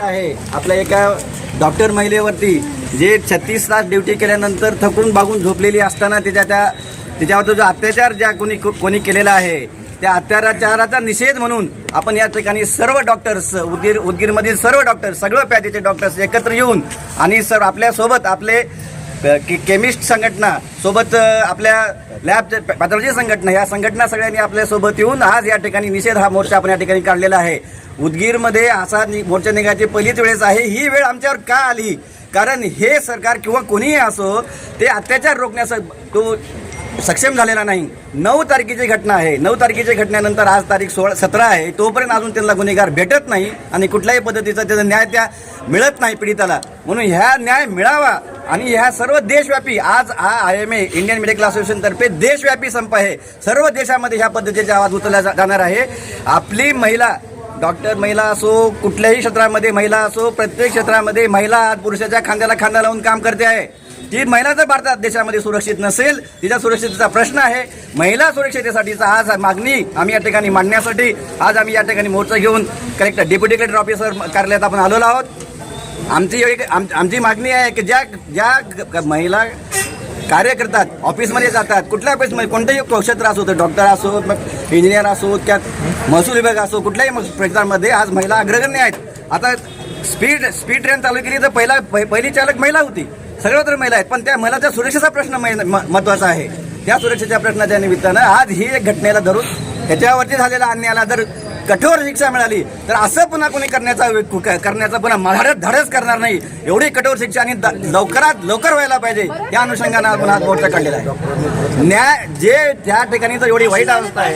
आहे. आपल्या एका डॉक्टर महिलेवरती जे छत्तीस तास ड्युटी केल्यानंतर थकून बागून झोपलेली असताना तिच्या त्या तिच्यावर जो अत्याचार ज्या कोणी कोणी केलेला आहे त्या अत्याचाराचा निषेध म्हणून आपण या ठिकाणी सर्व डॉक्टर्स उदगीर उदगीरमधील सर्व डॉक्टर्स सगळं पॅथीचे डॉक्टर्स एकत्र येऊन आणि सर आपल्यासोबत आपले के केमिस्ट संघटना सोबत आपल्या लॅब पॅथॉलॉजी संघटना या संघटना सगळ्यांनी आपल्यासोबत येऊन आज या ठिकाणी निषेध हा मोर्चा आपण या ठिकाणी काढलेला आहे. उदगीरमध्ये असा नि- मोर्चा निघायची पहिलीच वेळेस आहे. ही वेळ आमच्यावर का आली? कारण हे सरकार किंवा कोणीही असो ते अत्याचार रोखण्यास तो सक्षम झालेला नाही. नऊ तारखेची घटना आहे. नऊ तारखेच्या घटनेनंतर आज तारीख सोळा सतरा आहे. तोपर्यंत अजून त्यांना गुन्हेगार भेटत नाही आणि कुठल्याही पद्धतीचा त्याचा न्याय त्या मिळत नाही पीडिताला. म्हणून ह्या न्याय मिळावा. आणि ह्या सर्व देशव्यापी आज हा I M A Indian medical association तर्फे देशव्यापी संप आहे. सर्व देशामध्ये ह्या पद्धतीचे आवाज उचलला जा- जाणार आहे. आपली महिला डॉक्टर महिला असो कुठल्याही क्षेत्रामध्ये महिला असो प्रत्येक क्षेत्रामध्ये महिला आज पुरुषाच्या खांद्याला खांदा लावून काम करते आहे. ती महिला जर भारतात देशामध्ये सुरक्षित नसेल तिच्या सुरक्षिततेचा प्रश्न आहे. महिला सुरक्षितेसाठीचा आज मागणी आम्ही या ठिकाणी मांडण्यासाठी आज आम्ही या ठिकाणी मोर्चा घेऊन कलेक्टर डेप्युटी कलेक्टर ऑफिसर कार्यालयात आपण आलेलो आहोत. आमची एक आमची मागणी आहे की ज्या ज्या ग- महिला कार्य करतात ऑफिसमध्ये जातात कुठल्या ऑफिसमध्ये कोणत्याही क्षेत्र असो तर डॉक्टर असो मग इंजिनियर असो त्या महसूल विभाग असो कुठल्याही क्षेत्रामध्ये आज महिला अग्रगण्य आहेत. आता स्पीड स्पीड ट्रेन चालू केली तर पहिला पहिली चालक महिला होती. सर्वत्र महिला आहेत पण त्या महिलाच्या सुरक्षेचा प्रश्न मै- म- महत्त्वाचा आहे. त्या सुरक्षेच्या प्रश्नाच्या निमित्तानं आज ही एक घटनेला धरून त्याच्यावरती झालेल्या अन्यायाला जर कठोर शिक्षा मिळाली. तर असं पुन्हा कोणी करण्याचा करण्याचा पुन्हा धाडस धडच करणार नाही. एवढी कठोर शिक्षा आणि लवकरात लवकर व्हायला पाहिजे. या अनुषंगानं आपण आज मोर्चा काढलेला आहे न्याय जे त्या ठिकाणी तर एवढी वाईट अवस्था आहे.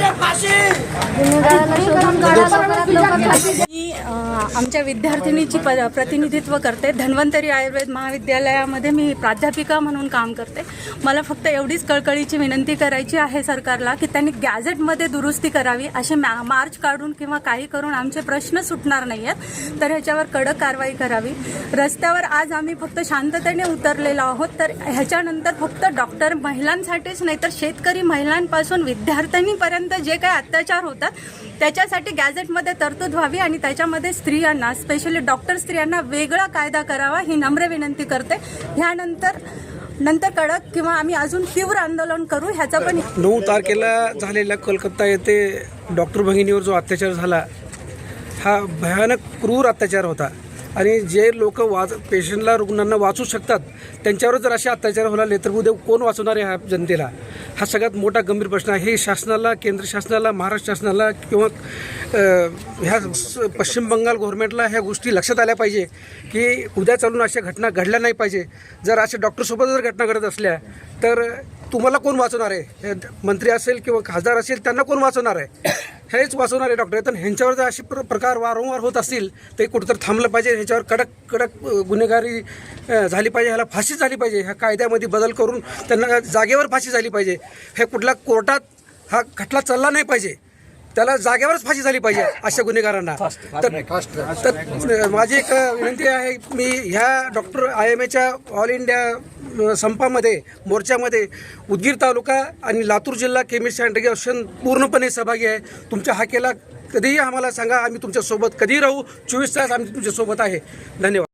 आमच्या विद्यार्थिनीची प प्रतिनिधित्व करते. धन्वंतरी आयुर्वेद महाविद्यालयामध्ये मी प्राध्यापिका म्हणून काम करते. मला फक्त एवढीच कळकळीची विनंती करायची आहे सरकारला की त्यांनी गॅझेटमध्ये दुरुस्ती करावी असे मॅ मार्च काढून किंवा काही करून आमचे प्रश्न सुटणार नाही आहेत तर ह्याच्यावर कडक कारवाई करावी. रस्त्यावर आज आम्ही फक्त शांततेने उतरलेलो आहोत तर ह्याच्यानंतर फक्त डॉक्टर महिलांसाठीच नाही तर शेतकरी महिलांपासून विद्यार्थिनीपर्यंत जे काही अत्याचार होतात त्याच्यासाठी गॅझेटमध्ये तरतूद व्हावी आणि त्याच्यामध्ये स्त्रियांना स्पेशली डॉक्टर स्त्रियांना वेगळा कायदा करावा ही नम्र विनंती करते. ह्यानंतर नंतर कडक किंवा आम्ही अजून तीव्र आंदोलन करू ह्याचा पण नऊ तारखेला झालेल्या कोलकाता येथे डॉक्टर भगिनीवर जो अत्याचार झाला हा भयानक क्रूर अत्याचार होता. आणि जे लोक वाच पेशंटला रुग्णांना वाचू शकतात त्यांच्यावर जर असे अत्याचार होणार तर उद्या कोण वाचवणार आहे ह्या जनतेला? हा सगळ्यात मोठा गंभीर प्रश्न आहे. हे शासनाला केंद्र शासनाला महाराष्ट्र शासनाला किंवा ह्या स- पश्चिम बंगाल गव्हर्नमेंटला ह्या गोष्टी लक्षात आल्या पाहिजे की उद्या चालून अशा घटना घडल्या नाही पाहिजे. जर अशा डॉक्टरसोबत जर घटना घडत असल्या तर तुम्हाला कोण वाचवणार आहे? मंत्री असेल किंवा खासदार असेल त्यांना कोण वाचवणार आहे? हेच वाचवणारे डॉक्टर आहेत. ह्यांच्यावर जर असे प्र प्रकार वारंवार होत असतील तर कुठंतरी थांबलं पाहिजे. ह्याच्यावर कडक कडक गुन्हेगारी झाली पाहिजे. ह्याला फाशी झाली पाहिजे. ह्या कायद्यामध्ये बदल करून त्यांना जागेवर फाशी झाली पाहिजे. हे कुठल्या कोर्टात हा खटला चालला नाही पाहिजे. त्याला जागेवरच फाशी झाली पाहिजे अशा गुन्हेगारांना. तर माझी एक विनंती आहे मी ह्या डॉक्टर आय एम एच्या ऑल इंडिया संपामध्ये मोर्चामध्ये उदगीर तालुका आणि लातूर जिल्हा केमिस्ट अँड असोसिएशन पूर्णपणे सहभागी आहे. तुमच्या हाकेला कधीही आम्हाला सांगा आम्ही तुमच्यासोबत कधीही राहू. चोवीस तास आम्ही तुमच्यासोबत आहे. धन्यवाद.